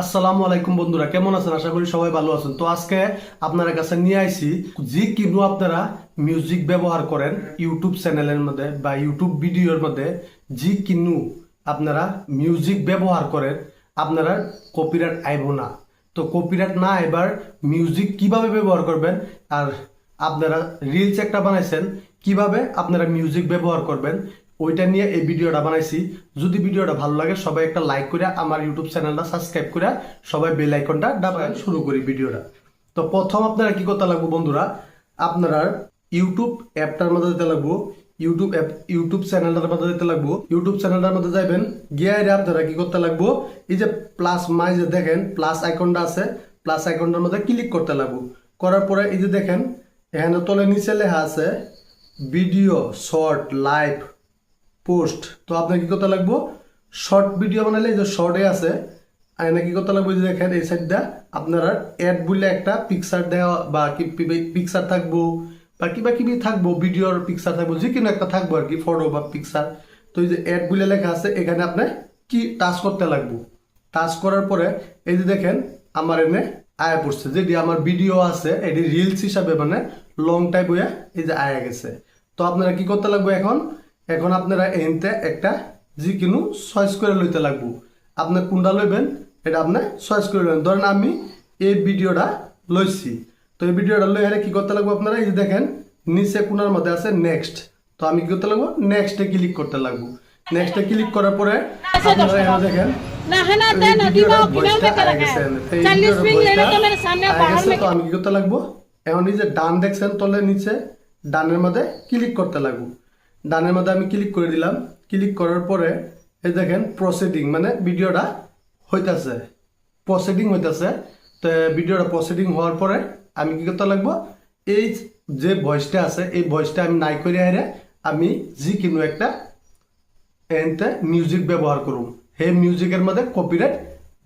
আসসালামু আলাইকুম বন্ধুরা, কেমন আছেন? আশা করি সবাই ভালো আছেন। তো আজকে আপনার কাছে নিয়ে আইছি যে কিনু আপনারা মিউজিক ব্যবহার করেন ইউটিউব চ্যানেলের মধ্যে বা ইউটিউব ভিডিওর মধ্যে, যে কিনু আপনারা মিউজিক ব্যবহার করেন, আপনারা কপিরাইট আইব না। তো কপিরাইট না এবার মিউজিক কীভাবে ব্যবহার করবেন আর আপনারা রিলস একটা বানাইছেন, কীভাবে আপনারা মিউজিক ব্যবহার করবেন ওইটা নিয়ে এই ভিডিওটা বানাইছি। যদি ভিডিওটা ভালো লাগে, সবাই একটা লাইক করে আমার ইউটিউব চ্যানেলটা সাবস্ক্রাইব করে সবাই বেল আইকনটা দাবায় শুরু করি ভিডিওটা। তো প্রথম আপনারা কি করতে লাগবো বন্ধুরা, আপনারা ইউটিউব অ্যাপটার মধ্যে যেতে লাগবো ইউটিউব অ্যাপ ইউটিউব চ্যানেলটার মধ্যে যেতে লাগবো। ইউটিউব চ্যানেলটার মধ্যে যাবেন গিয়ে আপনারা কি করতে লাগবো, এই যে প্লাস মাই যে দেখেন প্লাস আইকনটা আছে প্লাস আইকনটার মধ্যে ক্লিক করতে লাগবো। করার পরে এই যে দেখেন, এখানে তলে নিচে লেখা আছে ভিডিও শর্ট লাইভ পোস্ট। তো আপনার কি করতে লাগবো? শর্ট ভিডিও বানালে যে শর্টে আছে, আর এনে কি করতে লাগবে যে দেখেন এই সাইডটা আপনারা অ্যাড বলে একটা পিকচার দেওয়া বা কি পিকচার থাকব বা কিবা কিবি থাকব ভিডিওর পিকচার থাকব যে কোনো একটা থাকব আর কি ফটো বা পিকচার তো এই যে অ্যাড বলে লেখা আছে, এখানে আপনি কি টাচ করতে লাগবো? টাচ করার পরে এই যে দেখেন আমার এনে আয়া পড়ছে, যেটি আমার ভিডিও আছে, এটি রিলস হিসাবে মানে লং টাইপ হয়ে এই যে আয়া গেছে। তো আপনারা কি করতে লাগবে এখন? এখন আপনারা এনতে একটা যে কোনো করে লইতে লাগবো। আপনি কোনটা লইবেন? এটা আপনি চয়েস করে লইবেন। ধরেন আমি এই ভিডিওটা লইছি। তো এই ভিডিওটা লই হলে কী করতে লাগবো আপনারা? এই দেখেন নিচে কোনার মধ্যে আছে নেক্সট তো আমি কী করতে লাগবো? নেক্সটে ক্লিক করতে লাগবো। নেক্সটে ক্লিক করার পরে আপনারা এখানে দেখেন তো আমি কি করতে লাগবো? এখন এই যে ডান দেখছেন তলে নিচে ডানের মধ্যে ক্লিক করতে লাগবো। ডানের মধ্যে আমি ক্লিক করে দিলাম। ক্লিক করার পরে, এই দেখেন প্রসিডিং মানে ভিডিওটা হইতাছে। প্রসিডিং হইতাছে। তো ভিডিওটা প্রসিডিং হওয়ার পরে আমি কি করতে লাগবো? এই যে ভয়েসটা আছে, এই ভয়েসটা আমি নাই করে হারে আমি যে কোনো একটা এনতে মিউজিক ব্যবহার করুন সেই মিউজিকের মধ্যে কপিরাইট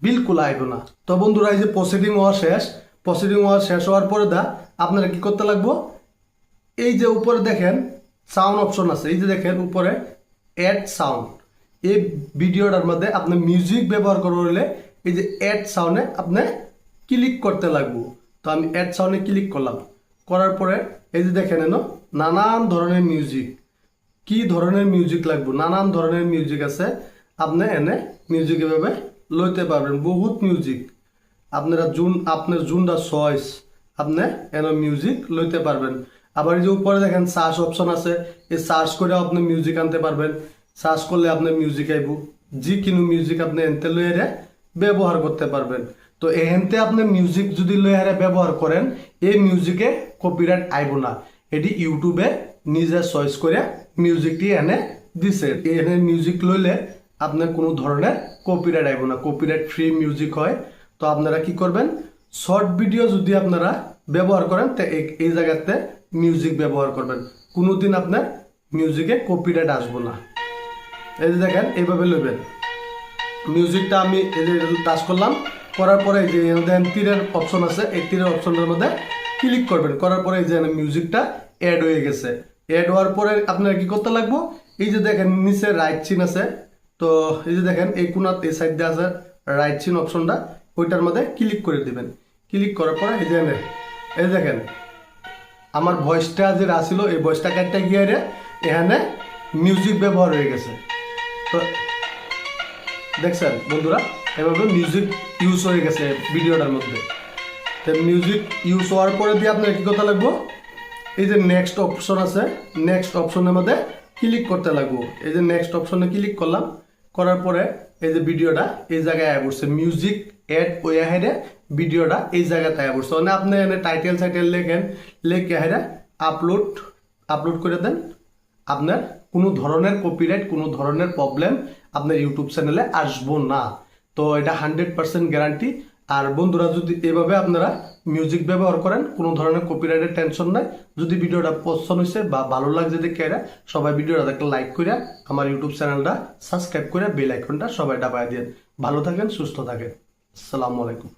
বিলকুল আইব না। তো বন্ধুরা, এই যে প্রসিডিং হওয়া শেষ। প্রসিডিং হওয়া শেষ হওয়ার পরে দা, আপনারা কি করতে লাগবো? এই যে উপরে দেখেন সাউন্ড অপশন আছে। এই যে দেখেন উপরে অ্যাড সাউন্ড এই ভিডিওটার মধ্যে আপনি মিউজিক ব্যবহার করব হলে এই যে অ্যাড সাউন্ডে আপনি ক্লিক করতে লাগবো। তো আমি অ্যাড সাউন্ডে ক্লিক করলাম। করার পরে এই যে দেখেন এনো, নানান ধরনের মিউজিক কি ধরনের মিউজিক লাগবে? নানান ধরনের মিউজিক আছে। আপনি এনে মিউজিক এভাবে লইতে পারবেন। বহুত মিউজিক আপনারা জুন, আপনার জুনটা চয়েস আপনি এনে মিউজিক লইতে পারবেন। আবার এই যে উপরে দেখেন সার্চ অপশন আছে। এই সার্চ করে আপনি মিউজিক আনতে পারবেন। সার্চ করলে আপনার মিউজিক আইব। যে কিনু মিউজিক আপনি এনতে লইয়ারে ব্যবহার করতে পারবেন। তো এহেনতে আপনি মিউজিক যদি লইয়ারে ব্যবহার করেন, এই মিউজিকে কপিরাইট আইব না। এটি ইউটিউবে নিজে চয়েস করে মিউজিকটি এনে দিছে। এনে মিউজিক লইলে আপনার কোনো ধরনের কপিরাইট আইব না। কপিরাইট ফ্রি মিউজিক হয়। তো আপনারা কি করবেন? শর্ট ভিডিও যদি আপনারা ব্যবহার করেন, তো এই- এই জায়গাতে মিউজিক ব্যবহার করবেন। কোনোদিন আপনার মিউজিকে কপিরাইট আসব না। এই যে দেখেন, এইভাবে লইবেন। মিউজিকটা আমি এই যে টাচ করলাম, করার পরে যে দেখেন তীরের অপশন আছে, এই তীরের অপশনটার মধ্যে ক্লিক করবেন। করার পরে এই যে মিউজিকটা অ্যাড হয়ে গেছে। অ্যাড হওয়ার পরে আপনার কি করতে লাগবো? এই যে দেখেন নিচে রাইট চিন আছে। তো এই যে দেখেন, এই কোনাত, এই সাইড দিয়ে আছে রাইট চিন অপশনটা ওইটার মধ্যে ক্লিক করে দিবেন। ক্লিক করার পরে এই যে এই দেখেন আমার ভয়েসটা যে আসছিল এই ভয়েসটা কাটটা গিয়ে রে, এখানে মিউজিক ব্যবহার হয়ে গেছে। তো, দেখছেন বন্ধুরা, এভাবে মিউজিক ইউজ হয়ে গেছে ভিডিওটার মধ্যে। তো মিউজিক ইউজ হওয়ার পরে দিয়ে আপনার কি কথা লাগবো? এই যে নেক্সট অপশন আছে নেক্সট অপশনের মধ্যে ক্লিক করতে লাগবো। এই যে নেক্সট অপশনে ক্লিক করলাম, করার পরে এই যে ভিডিওটা এই জায়গায় পড়ছে মিউজিক এড ওই হেডে ভিডিওটা এই জায়গাতে আয় পড়ছে মানে আপনি এনে টাইটেল সাইটেল লেখেন লেখে হেডে আপলোড আপলোড করে দেন। আপনার কোনো ধরনের কপিরাইট কোনো ধরনের প্রবলেম আপনার ইউটিউব চ্যানেলে আসব না। তো, এটা হান্ড্রেড পার্সেন্ট গ্যারান্টি আর বন্ধুরা, যদি এভাবে আপনারা মিউজিক ব্যবহার করেন, কোনো ধরনের কপিরাইটের টেনশন নাই। যদি ভিডিওটা পছন্দ হয়েছে বা ভালো লাগছে দেখে এরা সবাই ভিডিওটা একটা লাইক করে আমার ইউটিউব চ্যানেলটা সাবস্ক্রাইব করে বেল আইকনটা সবাই ডাবায় দিয়ে ভালো থাকেন, সুস্থ থাকেন। আসসালামু আলাইকুম।